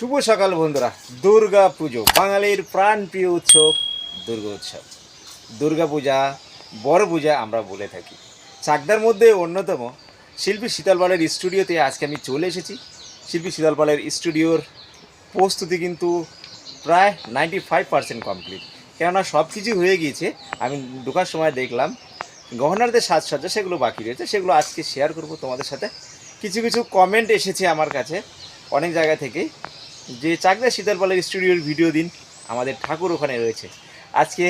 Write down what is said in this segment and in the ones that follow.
শুভ সকাল বন্ধুরা। দুর্গা পুজো, বাঙালির প্রাণ প্রিয় উৎসব দুর্গা উৎসব। দুর্গা পূজা, বড় পূজা আমরা বলে থাকি। চাকদার মধ্যে অন্যতম শিল্পী শীতলপালের স্টুডিওতে আজকে আমি চলে এসেছি। শিল্পী শীতলপালের স্টুডিওর প্রস্তুতি কিন্তু প্রায় নাইনটি ফাইভ পার্সেন্ট কমপ্লিট কেননা সব কিছু হয়ে গিয়েছে, আমি ঢোকার সময় দেখলাম গহনার যে সাজসজ্জা সেগুলো বাকি রয়েছে, সেগুলো আজকে শেয়ার করব তোমাদের সাথে। কিছু কিছু কমেন্ট এসেছে আমার কাছে, অনেক জায়গা থেকে যে চাকদা শীতলপালের স্টুডিওর ভিডিও দিন, আমাদের ঠাকুর ওখানে রয়েছে। আজকে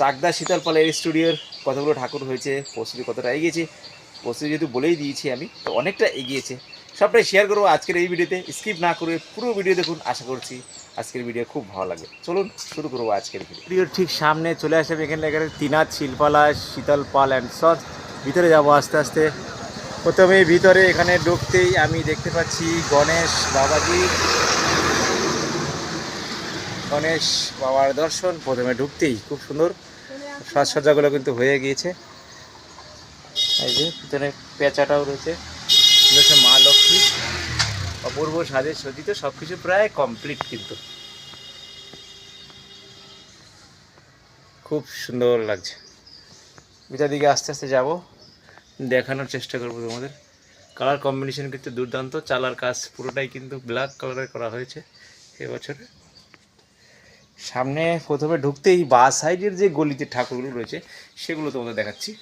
চাকদা শীতলপালের স্টুডিওর কতগুলো ঠাকুর হয়েছে, প্রস্তুতি কতটা এগিয়েছে, প্রস্তুতি যেহেতু বলেই দিয়েছি আমি, তো অনেকটা এগিয়েছে। সবটাই শেয়ার করব আজকের এই ভিডিওতে। স্কিপ না করে পুরো ভিডিও দেখুন, আশা করছি আজকের ভিডিও খুব ভালো লাগবে। চলুন শুরু করব আজকের ভিডিও ভিডিওর ঠিক সামনে চলে আসবে এখানে আছে তিনাথ শিল্পালা শীতলপাল অ্যান্ড সস ভিতরে যাব আস্তে আস্তে। প্রথমে ভিতরে এখানে ঢুকতেই আমি দেখতে পাচ্ছি গণেশ বাবাজি। গণেশ বাবার দর্শন, প্রথমে ঢুকতেই, খুব সুন্দর। সাজসজ্জাগুলো কিন্তু হয়ে গিয়েছে। এই যে ভিতরে পেঁচাটাও রয়েছে। রয়েছে মা লক্ষ্মী। অপূর্ব সাজে সজ্জিত সব কিছু প্রায় কমপ্লিট কিন্তু। খুব সুন্দর লাগছে। ভিতর দিকে আস্তে আস্তে যাব। দেখানোর চেষ্টা করব তোমাদের। কালার কম্বিনেশন কিন্তু দুর্দান্ত। চালার কাজ পুরোটাই কিন্তু ব্ল্যাক কালারের করা হয়েছে এবছরে সামনে প্রথমে ঢুকতেই বা সাইডের যে গলিতে ঠাকুরগুলো রয়েছে, সেগুলো তোমাদের দেখাচ্ছি।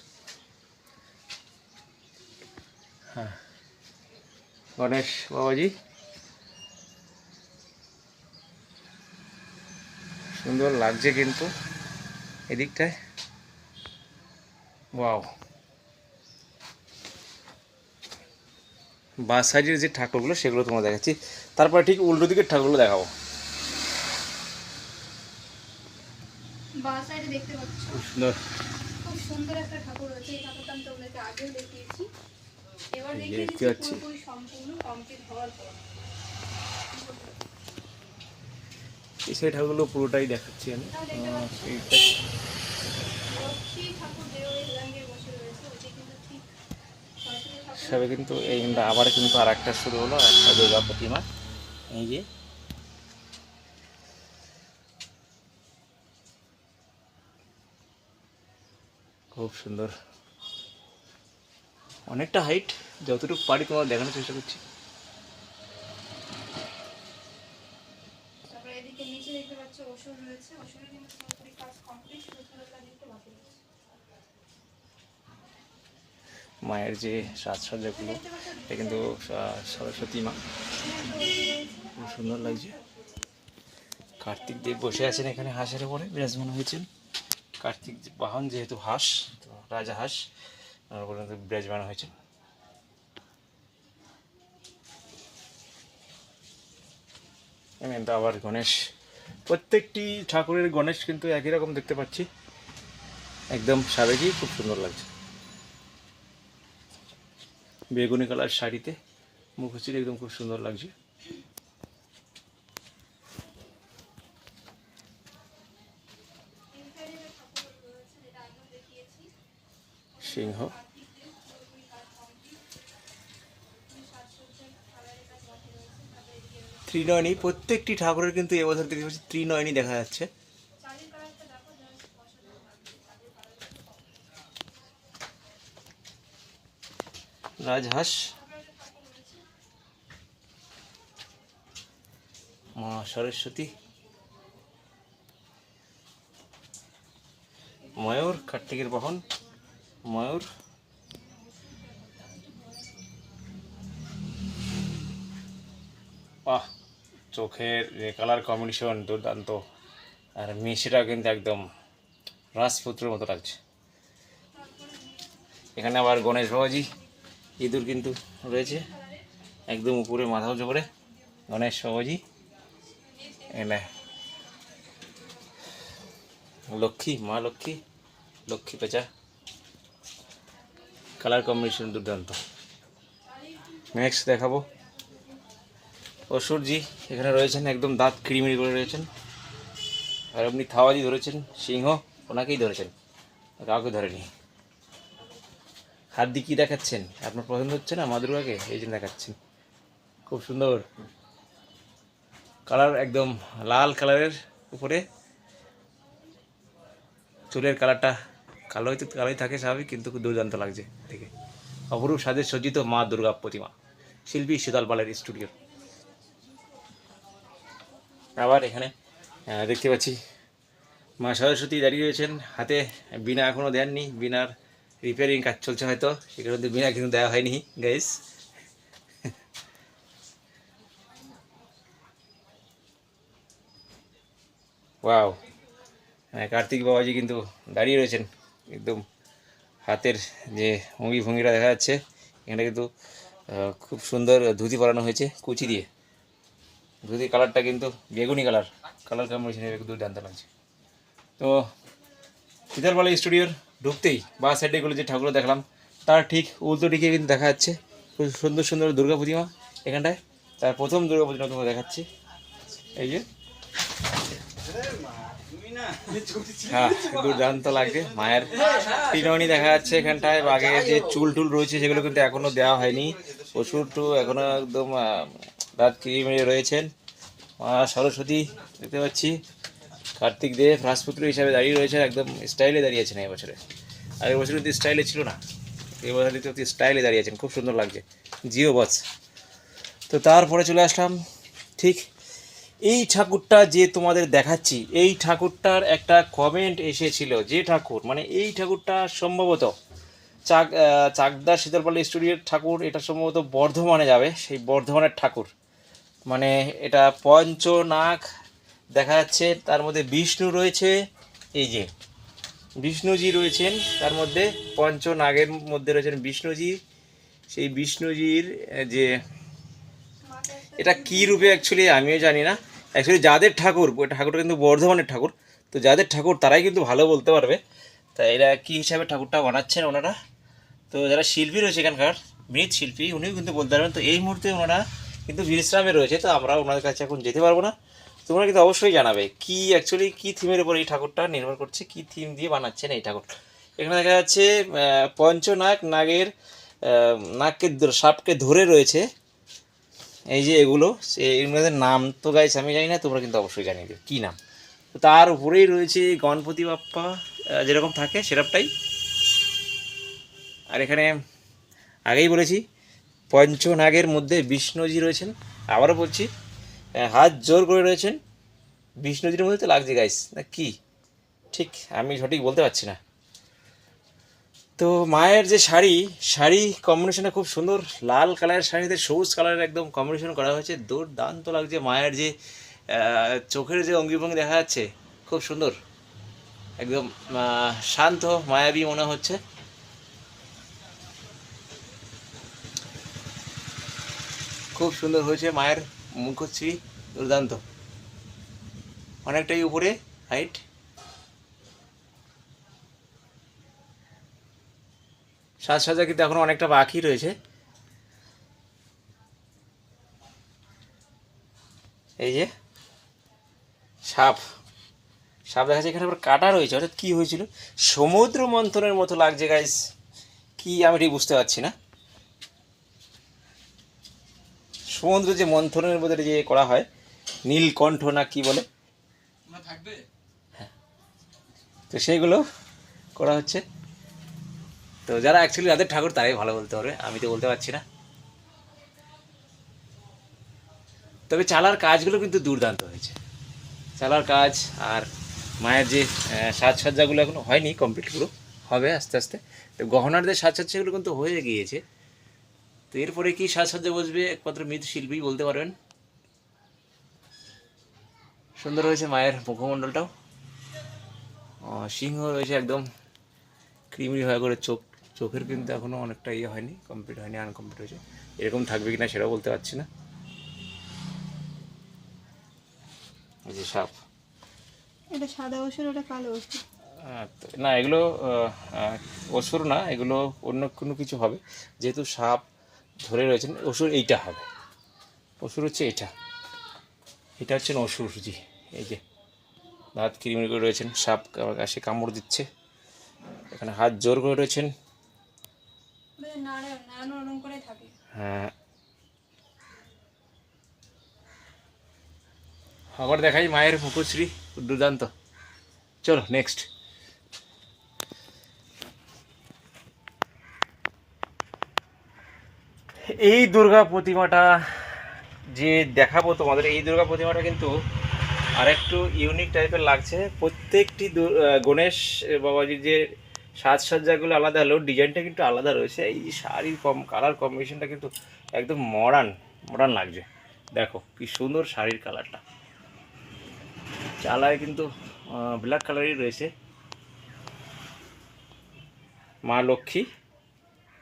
হ্যাঁ। গণেশ বাবাজি। সুন্দর লাগছে কিন্তু এদিকটায়। ওয়াও বা সাইডের যে ঠাকুরগুলো সেগুলো তোমার দেখাচ্ছি। তারপরে ঠিক উল্টো দিকের ঠাকুরগুলো দেখাবো। সেই ঠাকুরগুলো পুরোটাই দেখাচ্ছি আমি আহ, এইটা লক্ষ্মী ঠাকুর দেওয়া রঙে বসে রয়েছে ওইটা কিন্তু ঠিক ঠাকুর কিন্তু এই আবার কিন্তু আর একটা শুরু হলো একটা দুর্গা প্রতিমা। এই যে। খুব সুন্দর। অনেকটা হাইট যতটুকু পারি তোমার দেখানোর চেষ্টা করছি। রয়েছে পুরোপুরি কাজ কমপ্লিট শুধু ছোটবেলা দেখতে বাকি রয়েছে মায়ের যে সাজসজ্জাগুলো, এটা কিন্তু সরস্বতী মা। খুব সুন্দর লাগছে। কার্তিক দেব বসে আছেন এখানে হাঁসের উপরে, বিরাজমান হয়েছেন। কার্তিক বাহন যেহেতু হাঁস, তো রাজা হাঁস বিরাজমান হয়েছেন। আবার গণেশ, প্রত্যেকটি ঠাকুরের গণেশ কিন্তু একই রকম দেখতে পাচ্ছি। একদম সাবেকি খুব সুন্দর লাগছে। বেগুনি কালার শাড়িতে। মুখশ্রী একদম খুব সুন্দর লাগছে। সিংহ। ত্রিনয়নী, প্রত্যেকটি ঠাকুরের কিন্তু এবছর দেখতে পাচ্ছি ত্রিনয়নী দেখা যাচ্ছে। রাজহাঁস মা সরস্বতী। ময়ূর, কার্তিকের বহন। ময়ূর। বাহ, চোখের যে কালার কম্বিনেশন দুর্দান্ত। আর মিশিটা কিন্তু একদম রাজপুত্রের মতো লাগছে। এখানে আবার গণেশ বাবাজি। ইঁদুর কিন্তু রয়েছে। একদম উপরে মাথা উঁচু করে গণেশ বাবাজি। এনে লক্ষ্মী, মা লক্ষ্মী লক্ষ্মী পেঁচা। কালার কম্বিনেশন দুর্দান্ত। নেক্সট দেখাবো। অসুরজি এখানে রয়েছেন একদম দাঁত ক্রিমিরি করে রয়েছেন। আর আপনি থাওয়াজি ধরেছেন, সিংহ, ওনাকেই ধরেছেন। কাউকে ধরেনি। হাত দিয়ে কী দেখাচ্ছেন? আপনার পছন্দ হচ্ছে না মা দুর্গাকে এই জন্য দেখাচ্ছেন। খুব সুন্দর। কালার একদম লাল কালারের উপরে। চুলের কালারটা কালো হয়তো কালোই থাকে স্বাভাবিক, কিন্তু খুব দুর্দান্ত লাগছে দেখে। অপরূপ সাজে সজ্জিত মা দুর্গা প্রতিমা। শিল্পী শীতল পালের স্টুডিও। আবার এখানে দেখতে পাচ্ছি মা সরস্বতী দাঁড়িয়ে রয়েছেন। হাতে বিনা এখনও দেননি। বিনার রিপেয়ারিং কাজ চলছে হয়তো সে কারণে বিনা কিন্তু দেওয়া হয়নি গাইস ওয়াও হ্যাঁ কার্তিক বাবাজি কিন্তু দাঁড়িয়ে রয়েছেন একদম হাতের যে অঙ্গি ভঙ্গিটা দেখা যাচ্ছে, এখানে কিন্তু খুব সুন্দর ধুতি পরানো হয়েছে কুচি দিয়ে। ধুতির কালারটা কিন্তু বেগুনি কালার কালার কম্বিনেশন দুর্দান্ত লাগছে। তো শীতলপালা স্টুডিওর ঢুকতেই বা সাইডে গুলো যে ঠাকুর দেখলাম তার ঠিক উল্টো দিকে কিন্তু দেখা যাচ্ছে। সুন্দর সুন্দর দুর্গা প্রতিমা এখানটায়। তার প্রথম দুর্গা প্রতিমা তোমাকে দেখাচ্ছি। এই যে। হ্যাঁ দুর্দান্ত লাগছে। মায়ের পিননি দেখা যাচ্ছে এখানটায় বাঘের যে চুল টুল রয়েছে সেগুলো কিন্তু এখনও দেওয়া হয়নি। পশুর টু এখনও একদম আহ, দাঁত কিরিমিয়ে রয়েছেন। মা সরস্বতী দেখতে পাচ্ছি। কার্তিক দেব রাজপুত্র হিসাবে দাঁড়িয়ে রয়েছেন একদম স্টাইলে দাঁড়িয়েছেন এই বছরে। আগের বছর কিন্তু স্টাইলে ছিল না এই বছর কিন্তু স্টাইলে দাঁড়িয়েছেন খুব সুন্দর লাগছে। জিও বস। তো তারপরে চলে আসলাম ঠিক এই ঠাকুরটা যে তোমাদের দেখাচ্ছি এই ঠাকুরটার একটা কমেন্ট এসেছিল যে ঠাকুর মানে এই ঠাকুরটা সম্ভবত চাক আহ, চাকদা শীতলপাল্লি স্টুডিওর ঠাকুর এটা সম্ভবত বর্ধমানে যাবে সেই বর্ধমানের ঠাকুর। মানে এটা পঞ্চনাগ দেখা যাচ্ছে তার মধ্যে বিষ্ণু রয়েছে, এই যে বিষ্ণুজি রয়েছেন, তার মধ্যে পঞ্চনাগের মধ্যে রয়েছেন বিষ্ণুজি। সেই বিষ্ণুজির যে এটা কি রূপে অ্যাকচুয়ালি আমিও জানি না। অ্যাকচুয়ালি যাদের ঠাকুর ঠাকুরটা কিন্তু বর্ধমানের ঠাকুর, তো যাদের ঠাকুর তারাই কিন্তু ভালো বলতে পারবে। তা এরা কী হিসাবে ঠাকুরটা বানাচ্ছেন ওনারা? তো যারা শিল্পী রয়েছে এখানকার, মৃৎ শিল্পী, উনিও কিন্তু বলতে পারবেন। তো এই মুহূর্তে ওনারা কিন্তু বিশ্রামে রয়েছে, তো আমরা ওনাদের কাছে এখন যেতে পারব না। তোমরা কিন্তু অবশ্যই জানাবে কি অ্যাকচুয়ালি কি থিমের উপর এই ঠাকুরটা নির্ভর করছে কি থিম দিয়ে বানাচ্ছেন এই ঠাকুর। এখানে দেখা যাচ্ছে আহ, পঞ্চনাগ নাগের নাগকে সাপকে ধরে রয়েছে। এই যে এগুলো সে এগুলোদের নাম তো গাইছে আমি জানি না তোমরা কিন্তু অবশ্যই জানিয়ে দেবে কী নাম? তো তার উপরেই রয়েছে গণপতি বাপ্পা যেরকম থাকে সেরকমটাই। আর এখানে আগেই বলেছি পঞ্চনাগের মধ্যে বিষ্ণুজি রয়েছেন আবারও বলছি হাত জোর করে রয়েছেন। বিষ্ণুজির মধ্যে তো লাগছে গাইস না, কি? ঠিক, আমি সঠিক বলতে পারছি না। তো মায়ের যে শাড়ি শাড়ি কম্বিনেশনটা খুব সুন্দর। লাল কালারের শাড়িতে সবুজ কালারের একদম কম্বিনেশন করা হয়েছে। দুর্দান্ত লাগছে মায়ের যে চোখের যে অঙ্গিভঙ্গি দেখা যাচ্ছে, খুব সুন্দর। একদম শান্ত, মায়াবী মনে হচ্ছে। খুব সুন্দর হয়েছে মায়ের মুখশ্রী দুর্দান্ত। অনেকটাই উপরে হাইট সাজসজ্জা কিন্তু এখন অনেকটা বাকি রয়েছে। এই যে, সাপ। সাপ দেখা যাচ্ছে এখানে কাটা রয়েছে, অর্থাৎ কী হয়েছিল? সমুদ্র মন্থনের মতো লাগছে গাইস কি আমি ঠিক বুঝতে পারছি না। সমুদ্র যে মন্থনের মধ্যে যে করা হয় নীলকণ্ঠ না কি বলে? হ্যাঁ। তো সেইগুলো করা হচ্ছে। তো যারা অ্যাকচুয়ালি যাদের ঠাকুর তারাই ভালো বলতে পারবে। আমি তো বলতে পারছি না। তবে চালার কাজগুলো কিন্তু দুর্দান্ত হয়েছে। চালার কাজ আর মায়ের যে সাজসজ্জাগুলো এখনও হয়নি কমপ্লিট পুরো হবে আস্তে আস্তে। তো গহনার যে সাজসজ্জাগুলো কিন্তু হয়ে গিয়েছে তো এরপরে কি সাজসজ্জা বসবে? একমাত্র মৃৎশিল্পী বলতে পারবেন। সুন্দর হয়েছে মায়ের মুখমণ্ডলটাও। সিংহ রয়েছে একদম ক্রিমি হয়ে করে চোখ। চোখের কিন্তু এখনও অনেকটা ইয়ে হয়নি কমপ্লিট হয়নি আনকমপ্লিট হয়েছে। এরকম থাকবে কিনা সেটাও বলতে পারছি না। এই যে সাপ। এটা সাদা ওষুধ ওটা কালো ওষুধ না এগুলো অসুর না এগুলো অন্য কোনো কিছু হবে। যেহেতু সাপ ধরে রয়েছেন অসুর এইটা হবে। অসুর হচ্ছে এটা। এটা হচ্ছেন অসুর জি। এই যে দাঁত কিরিমিরি করে রয়েছেন সাপ গাছে কামড় দিচ্ছে। এখানে হাত জোর করে রয়েছেন। থাকে। হ্যাঁ। আবার দেখাই মায়ের মুখশ্রী দুর্দান্ত। চলো নেক্সট এই দুর্গা প্রতিমাটা যে দেখাবো তোমাদের, এই দুর্গা প্রতিমাটা কিন্তু আরেকটু ইউনিক টাইপের লাগছে। প্রত্যেকটি গণেশ বাবাজির যে সাজসজ্জাগুলো আলাদা হলেও ডিজাইনটা কিন্তু আলাদা রয়েছে। এই শাড়ির কম কালার কম্বিনেশনটা কিন্তু একদম মডার্ন মডার্ন লাগছে। দেখো কি সুন্দর শাড়ির কালারটা চালায় কিন্তু ব্ল্যাক কালারই রয়েছে। মা লক্ষ্মী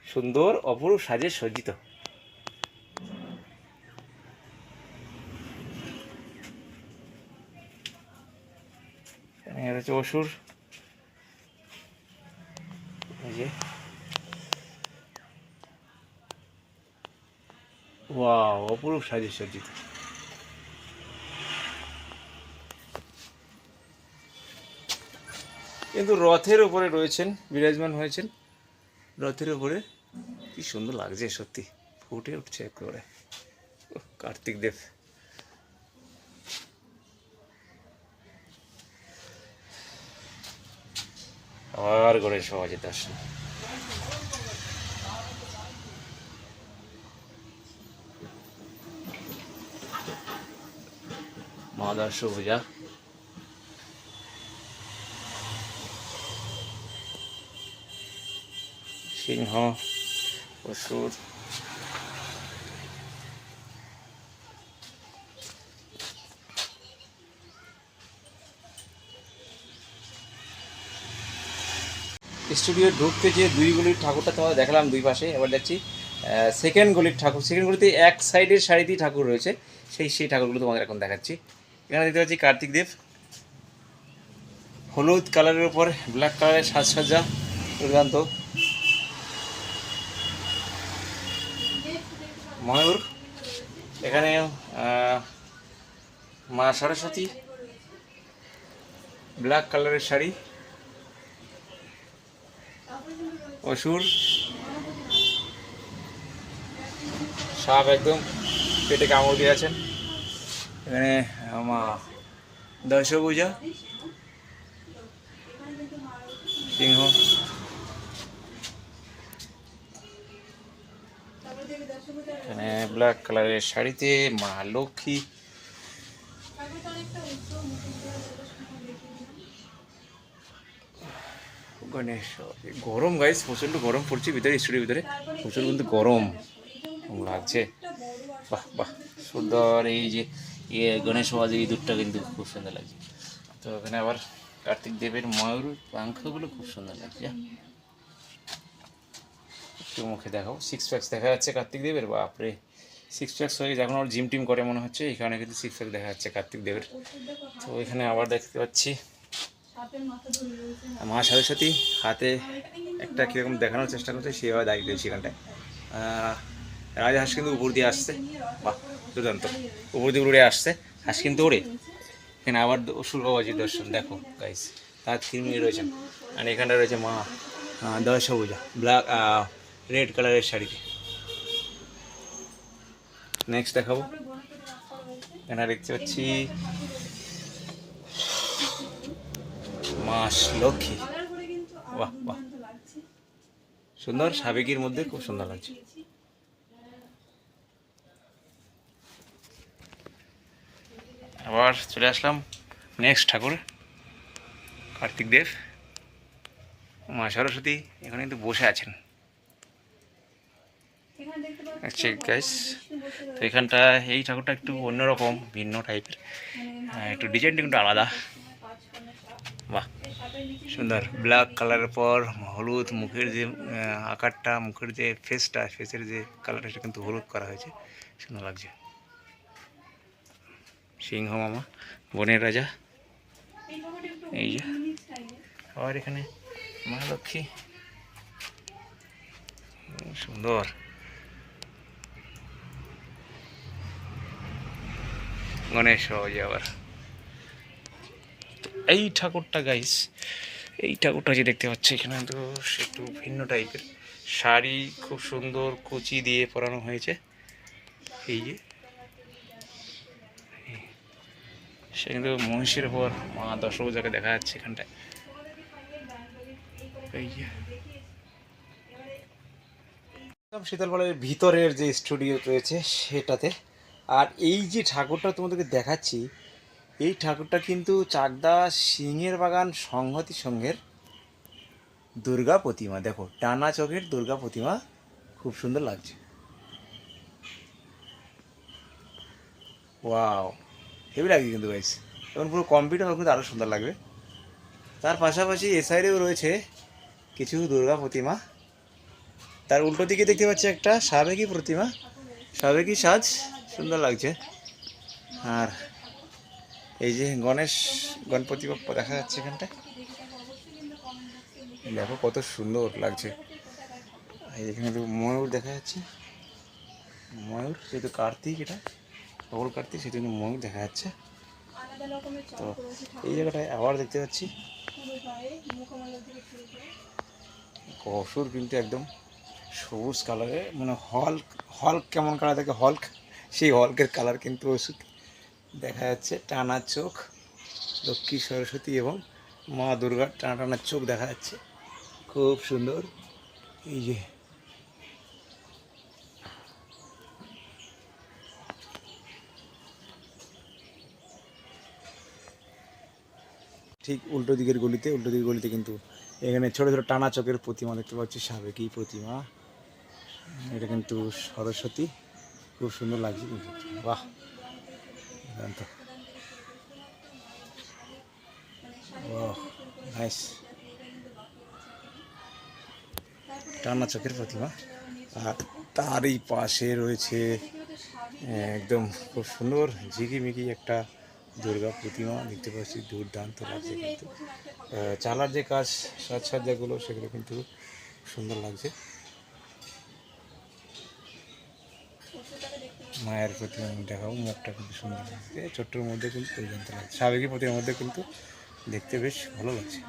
সুন্দর অপরূপ সাজে সজ্জিত। রয়েছে অসুর। এই যে। অপরূপ সাজে সজ্জিত কিন্তু রথের উপরে রয়েছেন, বিরাজমান হয়েছেন। রথের উপরে কি সুন্দর লাগছে সত্যি, ফুটে উঠছে একেবারে। কার্তিক দেব। আর গণেশ সবাই যেতে পূজা সিংহ অসুর। স্টুডিও ঢুকতে যে দুই গলির ঠাকুরটা তোমাদের দেখালাম দুই পাশে, এবার দেখছি সেকেন্ড গলির ঠাকুর সেকেন্ড গলিতে এক সাইডের সারিতেই ঠাকুর রয়েছে, সেই সেই ঠাকুরগুলো তোমাদের এখন দেখাচ্ছি। এখানে দেখতে পাচ্ছি কার্তিক দেব, হলুদ কালারের উপর ব্ল্যাক কালারের সাজসজ্জা, দুর্দান্ত। ময়ূর, এখানে মা সরস্বতী ব্ল্যাক কালারের শাড়ি। অসুর। সাপ একদম পেটে কামড় দিয়ে আছেন। এখানে মা দশভূজা সিংহ। এখানে ব্ল্যাক কালারের শাড়িতে মা লক্ষ্মী। গণেশ গরম গাইস প্রচণ্ড গরম পড়ছে ভিতরে স্টুডিওর ভিতরে। প্রচুর কিন্তু গরম লাগছে। বাহ বাহ, সুন্দর এই যে ইয়ে গণেশ বাবাজির ইঁদুরটা কিন্তু খুব সুন্দর লাগছে। তো এখানে আবার কার্তিক দেবের ময়ূর পাঙ্খগুলো খুব সুন্দর লাগছে। একটু মুখে দেখাও। সিক্স প্যাক্স দেখা যাচ্ছে কার্তিক দেবের, বাপরে। সিক্স প্যাক্স হয়ে গেছে। এখন ওর জিম টিম করে মনে হচ্ছে, এখানে কিন্তু সিক্স প্যাক দেখা যাচ্ছে কার্তিক দেবের। তো এখানে আবার দেখতে পাচ্ছি মা সরস্বতী হাতে একটা কীরকম দেখানোর চেষ্টা করছে সেভাবে দাঁড়িয়ে আহ, রাজহাঁস কিন্তু উপর দিয়ে আসছে। বাহ দুর্দান্ত। উপর দিয়ে উড়ে আসছে। হাঁস কিন্তু ওড়ে। এখানে আবার অসুর বাবাজির দর্শন। দেখো গাইস তার কিরমিয়ে রয়েছেন। আর এখানটা রয়েছে মা দশ সবুজা ব্ল্যাক রেড কালারের শাড়িতে। নেক্সট দেখাবো। এখানে দেখতে পাচ্ছি মাস লক্ষ্মী। বাহ বাহ। সুন্দর সাবেকির মধ্যে খুব সুন্দর লাগছে। আবার চলে আসলাম নেক্সট ঠাকুর কার্তিক দেব। মা সরস্বতী এখানে কিন্তু বসে আছেন। আচ্ছা গাইস তো এখানটা এই ঠাকুরটা একটু অন্যরকম ভিন্ন টাইপের একটু ডিজাইনটা কিন্তু আলাদা। বাহ, সুন্দর। ব্ল্যাক কালারের পর হলুদ, মুখের যে আকারটা, মুখের যে ফেসটা ফেসের যে কালারটা সেটা কিন্তু হলুদ করা হয়েছে। সুন্দর লাগছে। সিংহ মামা, বনের রাজা। এই যে, আবার এখানে মা লক্ষ্মী সুন্দর। গণেশ বাবা আবার। এই ঠাকুরটা গাইস এই ঠাকুরটা যে দেখতে পাচ্ছি এখানে তো একটু ভিন্ন টাইপের শাড়ি খুব সুন্দর কুচি দিয়ে পরানো হয়েছে। এই যে। সে কিন্তু মহিষের উপর, মা দশভূজাকে দেখা যাচ্ছে এখানটায়। এই যে। একদম শীতলপাড়ের ভিতরের যে স্টুডিও রয়েছে সেটাতে। আর এই যে ঠাকুরটা তোমাদেরকে দেখাচ্ছি এই ঠাকুরটা কিন্তু চাকদা সিংহের বাগান সংহতি সংঘের দুর্গা প্রতিমা। দেখো, টানা চোখের দুর্গা প্রতিমা খুব সুন্দর লাগছে। ওয়াও, হেভি লাগছে কিন্তু গাইস এখন পুরো কম্পিউটার কিন্তু আরও সুন্দর লাগবে। তার পাশাপাশি এ সাইডেও রয়েছে কিছু দুর্গা প্রতিমা। তার উল্টো দিকে দেখতে পাচ্ছি একটা সাবেকি প্রতিমা। সাবেকি সাজ, সুন্দর লাগছে। আর এই যে গণেশ গণপতি বাপ্পা দেখা যাচ্ছে এখানটায়। দেখো কত সুন্দর লাগছে। এখানে তো ময়ূর দেখা যাচ্ছে। ময়ূর যেহেতু কার্তিক এটা। সকল কার্তিক সেজন্য ময়ূর দেখা যাচ্ছে। তো এই জায়গাটায় আবার দেখতে পাচ্ছি। অসুর কিন্তু একদম সবুজ কালারে মানে হল হল্ক কেমন কালার থাকে, হল্ক, সেই হল্কের কালার কিন্তু ওষুধ। দেখা যাচ্ছে টানা চোখ লক্ষ্মী সরস্বতী এবং মা দুর্গার টানা টানা চোখ দেখা যাচ্ছে। খুব সুন্দর। এই যে। ঠিক উল্টো দিকের গলিতে উল্টো দিকের গলিতে কিন্তু এখানে ছোট ছোট টানা চোখের প্রতিমা দেখতে পাচ্ছি সাবেকি প্রতিমা। এটা কিন্তু সরস্বতী। খুব সুন্দর লাগছে কিন্তু। বাহ! দুর্দান্ত নাইস টানা চোখের প্রতিমা আর তারই পাশে রয়েছে একদম খুব সুন্দর ঝিকিমিকি একটা দুর্গা প্রতিমা। দেখতে পাচ্ছি দুর্দান্ত লাগছে কিন্তু। চালার যে কাজ, সাজসজ্জাগুলো, সেগুলো কিন্তু সুন্দর লাগছে। মায়ের প্রতিমা দেখাবো, মুখটা কিন্তু সুন্দর লাগছে। ছোট্টর মধ্যে কিন্তু দুর্দান্ত লাগছে। সাবেকি প্রতিমার মধ্যে কিন্তু দেখতে বেশ ভালো লাগছে।